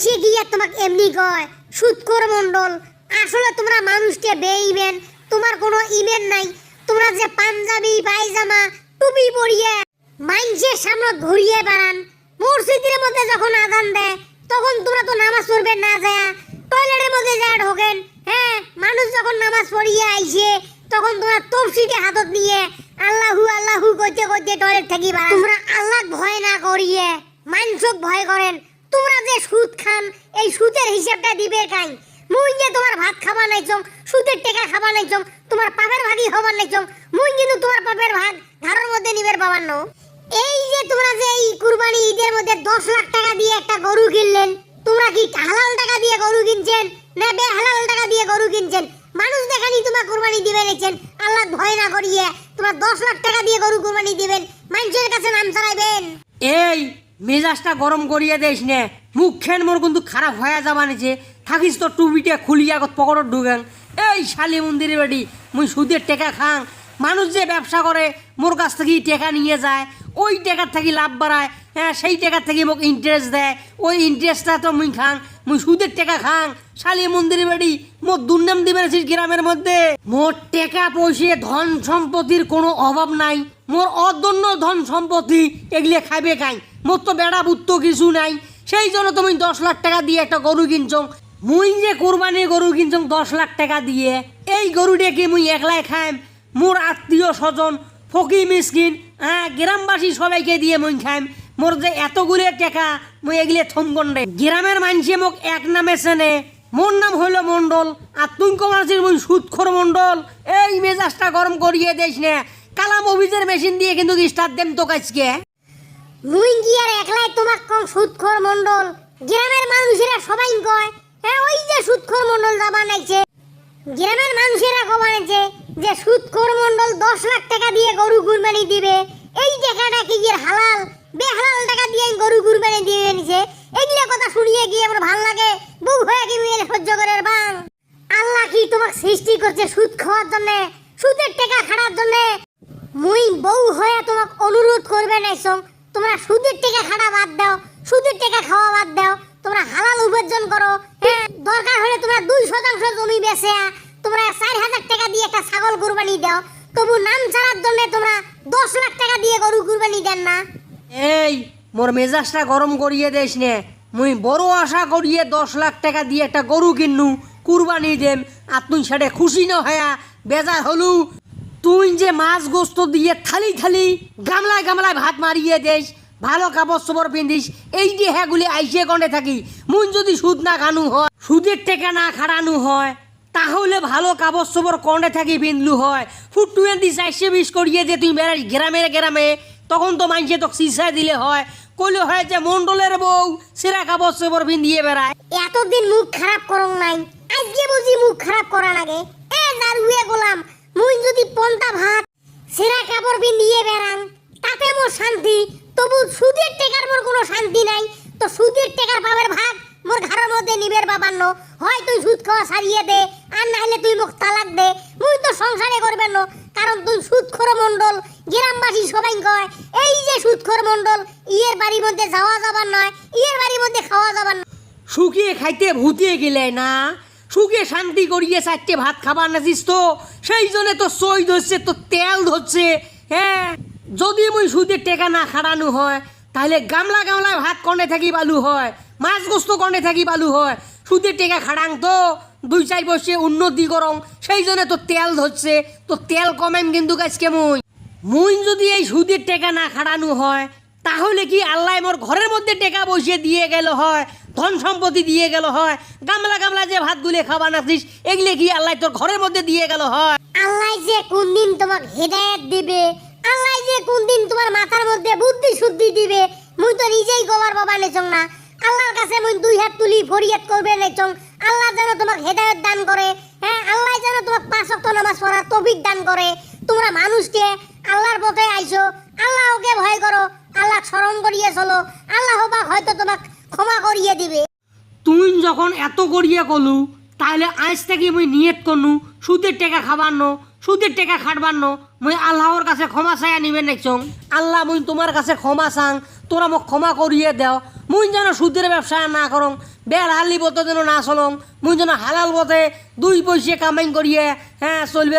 মানসে গিয়ে তোমাকে এমনি কয় সুৎকর মন্ডল আসলে তোমরা মানুষকে বেইবেন তোমার কোনো ইমেন নাই, তোমরা যে পাঞ্জাবি, পায়জামা, টুপি পরিয়ে মাইনসের সামনে ঘুরিয়ে বেড়ান। মসজিদের মধ্যে যখন আজান দেয়, তখন তোমরা তো নামাজ পড়বে না যায়, টয়লেটের মধ্যে যা ঢোকেন। হ্যাঁ মানুষ যখন নামাজ পড়িয়ে আইছে, তখন তোমরা তফসিটে হাতত নিয়ে আল্লাহু আল্লাহু কইতে কইতে টয়লেট থেকে তোমরা আল্লাহ ভয় না করিয়ে মানসক ভয় করেন। তোমরা যে সুদ খান, এই সুদের হিসাবটা দিবে কাই? মুই যে তোমার ভাত খাবা নাইছম সুদের টাকা খাবা নাইছম তোমার পাপের ভাগই হবার নাইছম মুই কিন্তু তোমার পাপের ভাগ ঘরের মধ্যে নিবের পাবার নো এই যে তোমরা যে এই কুরবানি ঈদের মধ্যে দশ লাখ টাকা দিয়ে একটা গরু কিনলেন, তোমরা কি হালাল টাকা দিয়ে গরু কিনছেন, না বেহালাল টাকা দিয়ে গরু কিনছেন? মানুষ দেখানি তোমার কুরবানি দিবে রেখেছেন আল্লাহ ভয় না করিয়ে তোমরা দশ লাখ টাকা দিয়ে গরু কুরবানি দিবেন, মানুষের কাছে নাম চালাইবেন এই মেজাজটা গরম করিয়ে দেশ নে। মুখ খেন মোর কিন্তু খারাপ হয়ে যাবা নিচে থাকিস তো টুপিটা খুলিয়া আগত পকেটত ঢুকেন এই শালি মন্দিরের বাড়ি, মুই সুদের টেকা খাং। মানুষ যে ব্যবসা করে, মোর কাছ থেকে টেকা নিয়ে যায়। ওই টাকার থেকে লাভ বাড়ায়। হ্যাঁ সেই টাকার থেকে মোক ইন্টারেস্ট দেয়। ওই ইন্টারেস্টটা তো মুই খাং, মুই সুদের টাকা খাং। শালি মন্দিরের বাড়ি, মোর দুর্নাম আছিস গ্রামের মধ্যে। মোর টাকা পয়সে ধন সম্পত্তির কোনো অভাব নাই। মোর অদন্য ধন সম্পত্তি এগুলো খাবে খাই মোর তো বেড়া বুত্ত কিছু নাই। সেই জন্য তুমি দশ লাখ টাকা দিয়ে একটা গরু কিনছং। মুই যে কোরবানি গরু কিনছং দশ লাখ টাকা দিয়ে। এই গরুটাকে মুই একলাই খাইম। মোর আত্মীয় স্বজন ফকি মিসকিন হ্যাঁ গ্রামবাসী সবাইকে দিয়ে মন খাইম মোর যে এতগুলো টাকা, মুই এগুলো থমগন্ডে গ্রামের মানুষে মোক এক নামে চেনে। মোর নাম হইল মন্ডল আর তুই কমার্সির মুই সুৎখর মন্ডল এই মেজাজটা গরম করিয়ে দেশ না। কালাম অফিসের মেশিন দিয়ে কিন্তু স্টার্ট দেম তো কাজকে মুই আর একলাই তোমাক কম সুদখোর মন্ডল গ্রামের মানুষেরা সবাই কয় হ্যাঁ ওই যে সুদখোর মন্ডল যা বানাইছে। গ্রামের মানুষেরা কো বানাইছে যে সুদখোর মন্ডল দশ লাখ টাকা দিয়ে গরু কুরবানি দিবে, এই টাকাটা কি হালাল? বেহালাল টাকা দিয়ে গরু কুরবানি দিয়ে নিছে এগুলা কথা শুনিয়ে গিয়ে আমার ভালো লাগে। বউ হয়ে কি মেয়ে সহ্য করে বাং। আল্লাহ কি তোমাকে সৃষ্টি করছে সুদ খাওয়ার জন্য, সুদের টাকা খাড়ার জন্য? মুই বউ হয়ে তোমাকে অনুরোধ করবে নাইছং তোমরা সুদের টাকা খাড়া বাদ দাও, সুদের টাকা খাওয়া বাদ দাও। তোমরা হালাল উপার্জন করো। হ্যাঁ দরকার হলে তোমরা দুই শতাংশ জমি বেচে তোমরা চার হাজার টাকা দিয়ে একটা ছাগল কুরবানি দাও। তবু নাম ছাড়ার জন্য তোমরা দশ লাখ টাকা দিয়ে গরু কুরবানি দেন না। এই, মোর মেজাজটা গরম করিয়ে দেশ নে। মুই বড় আশা করিয়ে দশ লাখ টাকা দিয়ে একটা গরু কিনু কুরবানি দেম। আর তুই সেটা খুশি ন হয়া বেজার হলু। তুই যে মাছ গোস্ত দিয়ে থালি থালি গামলায় গামলায় ভাত মারিয়ে দেস, ভালো কাপড় চোপড় পিন্ধিস, এই যে হ্যাগুলি আইসে কনে থাকি। মুন যদি সুদ না খানু হয়, সুদের টেকা না খাড়ানো হয় তাহলে ভালো কাপড় চোপড় কনে থাকি পিনলু হয়। ফুট টোয়েন্টি চারশে বিশ করিয়ে যে তুই বেড়াস গ্রামে গ্রামে। তখন তো মানুষে তো সিসায় দিলে হয়। কইলে হয় যে মন্ডলের বউ, সেরা কাপড় চোপড় পিন্ধিয়ে বেড়ায়। এতদিন মুখ খারাপ করং নাই। আজকে বুঝি মুখ খারাপ করা লাগে এ দারুয়ে গোলাম, মুই যদি পন্তা ভাত, সেরা কাপড় পিন্দিয়ে বেড়াং, তাতে মোর শান্তি। তবু সুদের টেকার মোর কোনো শান্তি নাই। তো সুদের টেকার পাবের ভাগ মধ্যে নিবের বাবান্ন। হয় তুই সুদ খাওয়া সারিয়ে দে, আর নাহলে তুই মুখ তালাক দে। মুই তো সংসারে করবে না কারণ তুই সুদখোর মন্ডল গ্রামবাসী সবাই কয়, এই যে সুদখোর মন্ডল ইয়ের বাড়ির মধ্যে যাওয়া যাবার নয়, ইয়ের বাড়ির মধ্যে খাওয়া যাবার নয়। শুকিয়ে খাইতে ভূতিয়ে গেলে না শুকিয়ে শান্তি করিয়ে চারটে ভাত খাবার নাচিস তো, সেই জন্য তো সই ধরছে, তো তেল ধরছে হ্যাঁ। যদি মুই সুদের টেকা না খাড়ানো হয়, তাহলে গামলা গামলা ভাত কনে থাকি বালু হয়। মাছ গোস্ত কনে থাকি বালু হয়। সুদের টেকা খাড়াং তো, দুই চাই বসে উন্নতি করং সেই জন্য তো তেল ধরছে। তো তেল কমেন কিন্তু আজকে মুই? মুই যদি এই সুদের টেকা না খাড়ানো হয়, তাহলে কি আল্লাহ মোর ঘরের মধ্যে টেকা বসিয়ে দিয়ে গেল হয়? ধন সম্পত্তি দিয়ে গেল হয়? গামলা গামলা যে ভাত গুলে খাবা নাচিস, এগুলো কি আল্লাহ তোর ঘরের মধ্যে দিয়ে গেল হয়? আল্লাহ যে কোন দিন তোমাকে হেদায়েত দিবে, আল্লাহ যে কোন দিন তোমার মাথার মধ্যে বুদ্ধি শুদ্ধি দিবে, মুই তো নিজেই গোবার বাবা নেচং না। আল্লাহর কাছে মুই দুই হাত তুলি, ফরিয়াদ করবে নেচং আল্লাহ যেন তোমাকে হেদায়েত দান করে হ্যাঁ আল্লাহ যেন তোমাকে পাঁচ ওয়াক্ত নামাজ পড়ার তৌফিক দান করে। তোমরা মানুষকে আল্লাহর পথে আইছো আল্লাহকে ভয় করো, আল্লাহ স্মরণ করিয়ে চলো। আল্লাহ পাক হয়তো তোমাকে ক্ষমা করিয়ে দিবে। তুই যখন এত করিয়ে কলু তাহলে আজ থেকে মুই নিয়ত করনু, সুদের টাকা খাবার নো, সুদের টাকা খাটবার নো, মুই আল্লাহর কাছে ক্ষমা চাইয়া নিবে নেচং আল্লাহ মুই তোমার কাছে ক্ষমা চাং, তোরা মোক ক্ষমা করিয়ে দেও। মুই যেন সুদের ব্যবসা না করং বেড়ালি পথে যেন না চলং, মুই যেন হালাল পথে দুই পয়সা কামাই করিয়ে হ্যাঁ চলবের